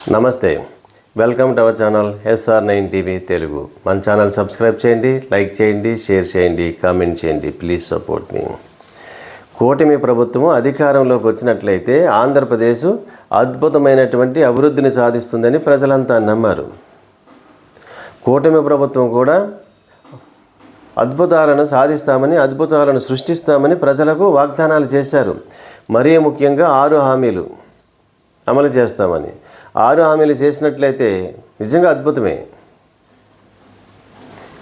నమస్తే welcome to our channel SR nine TV Telugu. మన channel subscribe చేయండి like చేయండి షేర్ చేయండి కామెంట్ చేయండి ప్లీజ్ సపోర్ట్ మీ. కూటమి ప్రభుత్వం అధికారంలోకి వచ్చినట్లయితే ఆంధ్రప్రదేశ్ అద్భుతమైనటువంటి అభివృద్ధిని సాధిస్తుందని ప్రజలంతా నమ్మారు. కూటమి ప్రభుత్వం కూడా అద్భుతాలను సాధిస్తామని అద్భుతాలను సృష్టిస్తామని ప్రజలకు వాగ్దానాలు చేశారు. మరీ ముఖ్యంగా ఆరు హామీలు అమలు చేస్తామని. ఆరు హామీలు చేసినట్లయితే నిజంగా అద్భుతమే.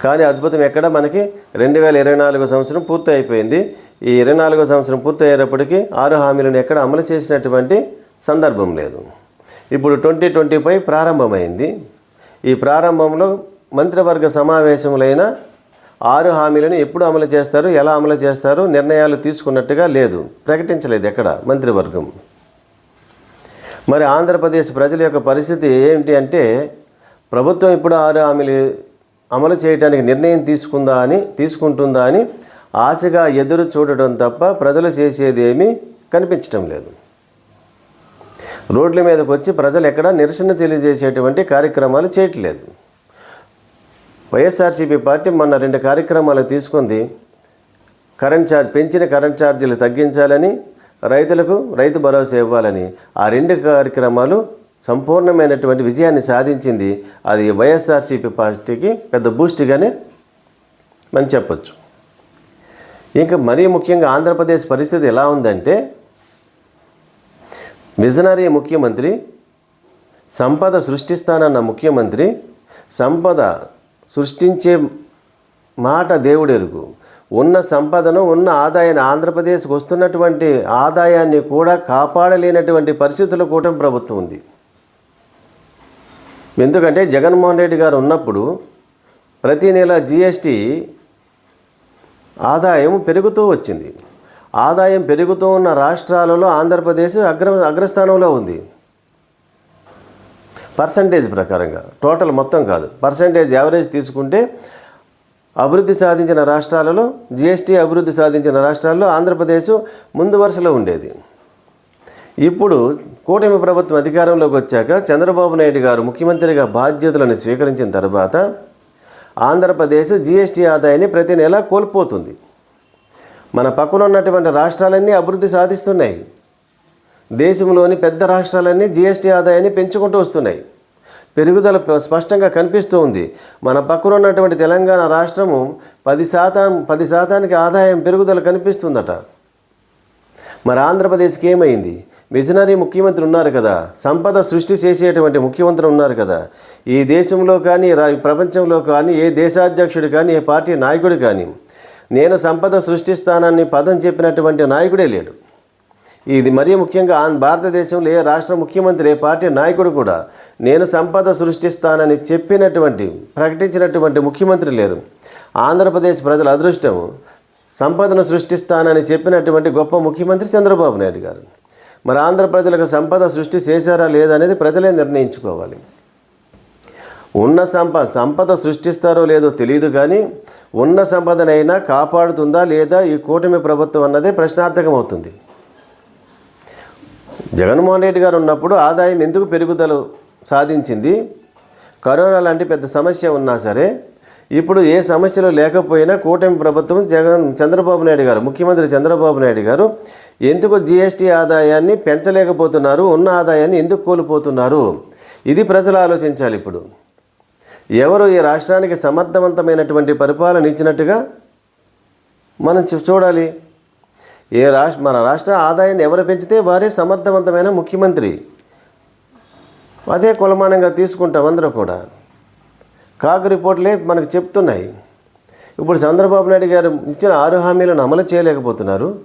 కానీ అద్భుతం ఎక్కడ? మనకి రెండు వేల ఇరవై నాలుగో సంవత్సరం పూర్తి అయిపోయింది ఈ ఇరవై నాలుగో సంవత్సరం పూర్తి అయ్యేటప్పటికీ ఆరు హామీలను ఎక్కడ అమలు చేసినటువంటి సందర్భం లేదు. ఇప్పుడు ట్వంటీ ట్వంటీ ఫైవ్ ప్రారంభమైంది. ఈ ప్రారంభంలో మంత్రివర్గ సమావేశములైన ఆరు హామీలను ఎప్పుడు అమలు చేస్తారు ఎలా అమలు చేస్తారు నిర్ణయాలు తీసుకున్నట్టుగా లేదు. ప్రకటించలేదు ఎక్కడ? మంత్రివర్గం. మరి ఆంధ్రప్రదేశ్ ప్రజల యొక్క పరిస్థితి ఏంటి అంటే ప్రభుత్వం ఇప్పుడు ఆరు హామీలు అమలు చేయడానికి నిర్ణయం తీసుకుందా అని తీసుకుంటుందా అని ఆశగా ఎదురు చూడటం తప్ప ప్రజలు చేసేదేమీ కనిపించటం లేదు. రోడ్ల మీదకి వచ్చి ప్రజలు ఎక్కడ నిరసన తెలియజేసేటువంటి కార్యక్రమాలు చేయట్లేదు. వైఎస్ఆర్సీపీ పార్టీ మొన్న రెండు కార్యక్రమాలు తీసుకుంది. కరెంట్ ఛార్జ్ పెంచిన కరెంట్ ఛార్జీలు తగ్గించాలని రైతులకు రైతు భరోసా ఇవ్వాలని ఆ రెండు కార్యక్రమాలు సంపూర్ణమైనటువంటి విజయాన్ని సాధించింది. అది వైఎస్ఆర్సీపీ పార్టీకి పెద్ద బూస్ట్గానే మనం చెప్పొచ్చు. ఇంకా మరీ ముఖ్యంగా ఆంధ్రప్రదేశ్ పరిస్థితి ఎలా ఉందంటే విజనరీ ముఖ్యమంత్రి సంపద సృష్టిస్తానన్న ముఖ్యమంత్రి సంపద సృష్టించే మాట దేవుడెరుగు. ఉన్న సంపదను ఉన్న ఆదాయాన్ని ఆంధ్రప్రదేశ్కి వస్తున్నటువంటి ఆదాయాన్ని కూడా కాపాడలేనటువంటి పరిస్థితుల్లో కూటమి ప్రభుత్వం ఉంది. ఎందుకంటే జగన్మోహన్ రెడ్డి గారు ఉన్నప్పుడు ప్రతి నెల జీఎస్టీ ఆదాయం పెరుగుతూ వచ్చింది. ఆదాయం పెరుగుతూ ఉన్న రాష్ట్రాలలో ఆంధ్రప్రదేశ్ అగ్ర అగ్రస్థానంలో ఉంది. పర్సంటేజ్ ప్రకారంగా టోటల్ మొత్తం కాదు. పర్సంటేజ్ యావరేజ్ తీసుకుంటే అభివృద్ధి సాధించిన రాష్ట్రాలలో జిఎస్టీ అభివృద్ధి సాధించిన రాష్ట్రాల్లో ఆంధ్రప్రదేశ్ ముందు వరుసలో ఉండేది. ఇప్పుడు కూటమి ప్రభుత్వం అధికారంలోకి వచ్చాక చంద్రబాబు నాయుడు గారు ముఖ్యమంత్రిగా బాధ్యతలను స్వీకరించిన తర్వాత ఆంధ్రప్రదేశ్ జిఎస్టీ ఆదాయాన్ని ప్రతి నెల కోల్పోతుంది. మన పక్కన ఉన్నటువంటి రాష్ట్రాలన్నీ అభివృద్ధి సాధిస్తున్నాయి. దేశంలోని పెద్ద రాష్ట్రాలన్నీ జిఎస్టీ ఆదాయాన్ని పెంచుకుంటూ వస్తున్నాయి. పెరుగుదల స్పష్టంగా కనిపిస్తూ ఉంది. మన పక్కన ఉన్నటువంటి తెలంగాణ రాష్ట్రము పది శాతం పది శాతానికి ఆదాయం పెరుగుదల కనిపిస్తుందట. మరి ఆంధ్రప్రదేశ్కి ఏమైంది? విజనరీ ముఖ్యమంత్రి ఉన్నారు కదా. సంపద సృష్టి చేసేటువంటి ముఖ్యమంత్రి ఉన్నారు కదా. ఈ దేశంలో కానీ రా- ప్రపంచంలో కానీ ఏ దేశాధ్యక్షుడు కానీ ఏ పార్టీ నాయకుడు కానీ నేను సంపద సృష్టిస్తానని పదం చెప్పినటువంటి నాయకుడే లేడు. ఇది మరీ ముఖ్యంగా ఆంధ్ర భారతదేశంలో ఏ రాష్ట్ర ముఖ్యమంత్రి ఏ పార్టీ నాయకుడు కూడా నేను సంపద సృష్టిస్తానని చెప్పినటువంటి ప్రకటించినటువంటి ముఖ్యమంత్రి లేరు. ఆంధ్రప్రదేశ్ ప్రజల అదృష్టం సంపదను సృష్టిస్తానని చెప్పినటువంటి గొప్ప ముఖ్యమంత్రి చంద్రబాబు నాయుడు గారు. మరి ఆంధ్ర ప్రజలకు సంపద సృష్టి చేశారా లేదనేది ప్రజలే నిర్ణయించుకోవాలి. ఉన్న సంపద సంపద సృష్టిస్తారో లేదో తెలియదు కానీ ఉన్న సంపదనైనా కాపాడుతుందా లేదా ఈ కూటమి ప్రభుత్వం అన్నదే ప్రశ్నార్థకమవుతుంది. జగన్మోహన్ రెడ్డి గారు ఉన్నప్పుడు ఆదాయం ఎందుకు పెరుగుదల సాధించింది? కరోనా లాంటి పెద్ద సమస్య ఉన్నా సరే ఇప్పుడు ఏ సమస్యలు లేకపోయినా కూటమి ప్రభుత్వం జగన్ చంద్రబాబు నాయుడు గారు ముఖ్యమంత్రి చంద్రబాబు నాయుడు గారు ఎందుకు జీఎస్టీ ఆదాయాన్ని పెంచలేకపోతున్నారు? ఉన్న ఆదాయాన్ని ఎందుకు కోల్పోతున్నారు? ఇది ప్రజలు ఆలోచించాలి ఇప్పుడు. ఎవరు ఈ రాష్ట్రానికి సమర్థవంతమైనటువంటి పరిపాలన ఇచ్చినట్టుగా మనం చూడాలి. ఏ రాష్ట్ర మన రాష్ట్ర ఆదాయాన్ని ఎవరు పెంచితే వారే సమర్థవంతమైన ముఖ్యమంత్రి. అదే కులమానంగా తీసుకుంటాం అందరూ కూడా. కాకు రిపోర్ట్లే మనకు చెప్తున్నాయి. ఇప్పుడు చంద్రబాబు నాయుడు గారు ఇచ్చిన ఆరు హామీలను అమలు చేయలేకపోతున్నారు.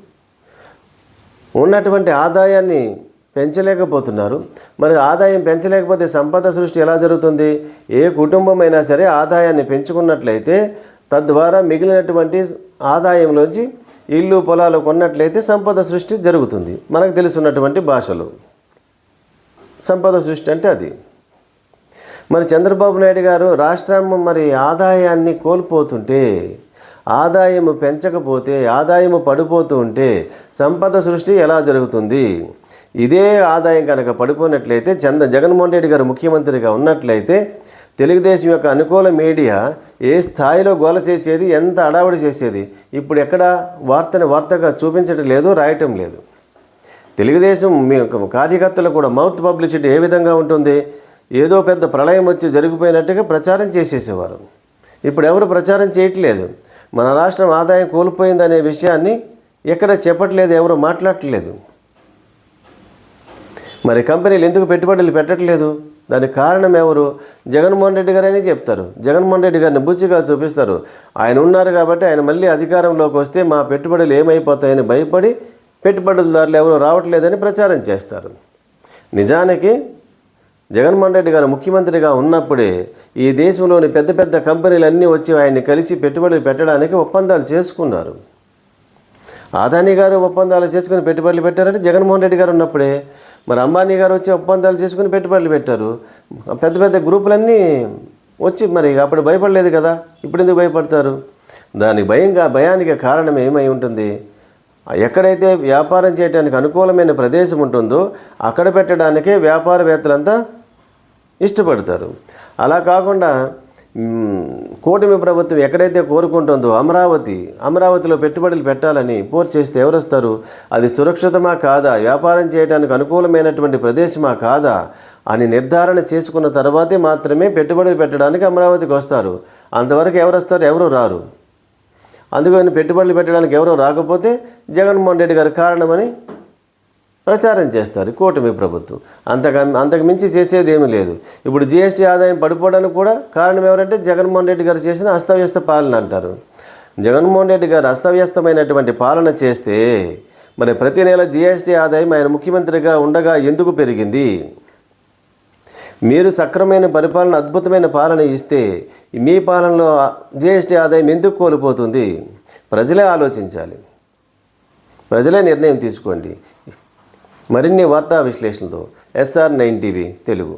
ఉన్నటువంటి ఆదాయాన్ని పెంచలేకపోతున్నారు. మరి ఆదాయం పెంచలేకపోతే సంపద సృష్టి ఎలా జరుగుతుంది? ఏ కుటుంబం అయినా సరే ఆదాయాన్ని పెంచుకున్నట్లయితే తద్వారా మిగిలినటువంటి ఆదాయంలోంచి ఇల్లు పొలాలు కొన్నట్లయితే సంపద సృష్టి జరుగుతుంది. మనకు తెలుసున్నటువంటి భాషలు. సంపద సృష్టి అంటే అది. మరి చంద్రబాబు నాయుడు గారు రాష్ట్రం మరి ఆదాయాన్ని కోల్పోతుంటే ఆదాయము పెంచకపోతే ఆదాయము పడిపోతూ ఉంటే సంపద సృష్టి ఎలా జరుగుతుంది? ఇదే ఆదాయం కనుక పడిపోయినట్లయితే చంద్ర జగన్మోహన్ రెడ్డి గారు ముఖ్యమంత్రిగా ఉన్నట్లయితే తెలుగుదేశం యొక్క అనుకూల మీడియా ఏ స్థాయిలో గోల చేసేది ఎంత అడావిడి చేసేది ఇప్పుడు ఎక్కడ వార్తని వార్తగా చూపించడం లేదు రాయటం లేదు. తెలుగుదేశం మీ యొక్క కార్యకర్తలు కూడా మౌత్ పబ్లిసిటీ ఏ విధంగా ఉంటుంది? ఏదో పెద్ద ప్రళయం వచ్చి జరిగిపోయినట్టుగా ప్రచారం చేసేసేవారు. ఇప్పుడు ఎవరు ప్రచారం చేయట్లేదు? మన రాష్ట్రం ఆదాయం కోల్పోయిందనే విషయాన్ని ఎక్కడ చెప్పట్లేదు ఎవరు మాట్లాడట్లేదు. మరి కంపెనీలు ఎందుకు పెట్టుబడులు పెట్టట్లేదు? దానికి కారణం ఎవరు? జగన్మోహన్ రెడ్డి గారని చెప్తారు. జగన్మోహన్ రెడ్డి గారిని బుచ్చిగా చూపిస్తారు. ఆయన ఉన్నారు కాబట్టి ఆయన మళ్ళీ అధికారంలోకి వస్తే మా పెట్టుబడులు ఏమైపోతాయని భయపడి పెట్టుబడులదారులు ఎవరు రావట్లేదని ప్రచారం చేస్తారు. నిజానికి జగన్మోహన్ రెడ్డి గారు ముఖ్యమంత్రిగా ఉన్నప్పుడే ఈ దేశంలోని పెద్ద పెద్ద కంపెనీలన్నీ వచ్చి ఆయన్ని కలిసి పెట్టుబడులు పెట్టడానికి ఒప్పందాలు చేసుకున్నారు. ఆదాని గారు ఒప్పందాలు చేసుకుని పెట్టుబడులు పెట్టారంటే జగన్మోహన్ రెడ్డి గారు ఉన్నప్పుడే మరి అంబానీ గారు వచ్చి ఒప్పందాలు చేసుకుని పెట్టుబడులు పెట్టారు. పెద్ద పెద్ద గ్రూపులన్నీ వచ్చి మరి అప్పుడు భయపడలేదు కదా? ఇప్పుడు ఎందుకు భయపడతారు? దానికి భయంగా భయానికి కారణం ఏమై ఉంటుంది? ఎక్కడైతే వ్యాపారం చేయడానికి అనుకూలమైన ప్రదేశం ఉంటుందో అక్కడ పెట్టడానికే వ్యాపారవేత్తలంతా ఇష్టపడతారు. అలా కాకుండా కూటమి ప్రభుత్వం ఎక్కడైతే కోరుకుంటుందో అమరావతి అమరావతిలో పెట్టుబడులు పెట్టాలని పోర్ చేస్తే ఎవరు వస్తారు అది సురక్షితమా కాదా? వ్యాపారం చేయడానికి అనుకూలమైనటువంటి ప్రదేశమా కాదా? అని నిర్ధారణ చేసుకున్న తర్వాతే మాత్రమే పెట్టుబడులు పెట్టడానికి అమరావతికి వస్తారు. అంతవరకు ఎవరు వస్తారు ఎవరు రారు. అందుకని పెట్టుబడులు పెట్టడానికి ఎవరో రాకపోతే జగన్మోహన్ రెడ్డి గారి కారణమని ప్రచారం చేస్తారు కూటమి ప్రభుత్వం. అంతక అంతకు మించి చేసేది ఏమీ లేదు. ఇప్పుడు జిఎస్టీ ఆదాయం పడిపోవడానికి కూడా కారణం ఎవరంటే జగన్మోహన్ రెడ్డి గారు చేసిన అస్తవ్యస్త పాలన అంటారు. జగన్మోహన్ రెడ్డి గారు అస్తవ్యస్తమైనటువంటి పాలన చేస్తే మరి ప్రతి నెల జీఎస్టీ ఆదాయం ఆయన ముఖ్యమంత్రిగా ఉండగా ఎందుకు పెరిగింది? మీరు సక్రమైన పరిపాలన అద్భుతమైన పాలన ఇస్తే మీ పాలనలో జిఎస్టీ ఆదాయం ఎందుకు కోల్పోతుంది? ప్రజలే ఆలోచించాలి. ప్రజలే నిర్ణయం తీసుకోండి. మరిన్ని వార్తా విశ్లేషణతో ఎస్ఆర్ నైన్ టీవీ తెలుగు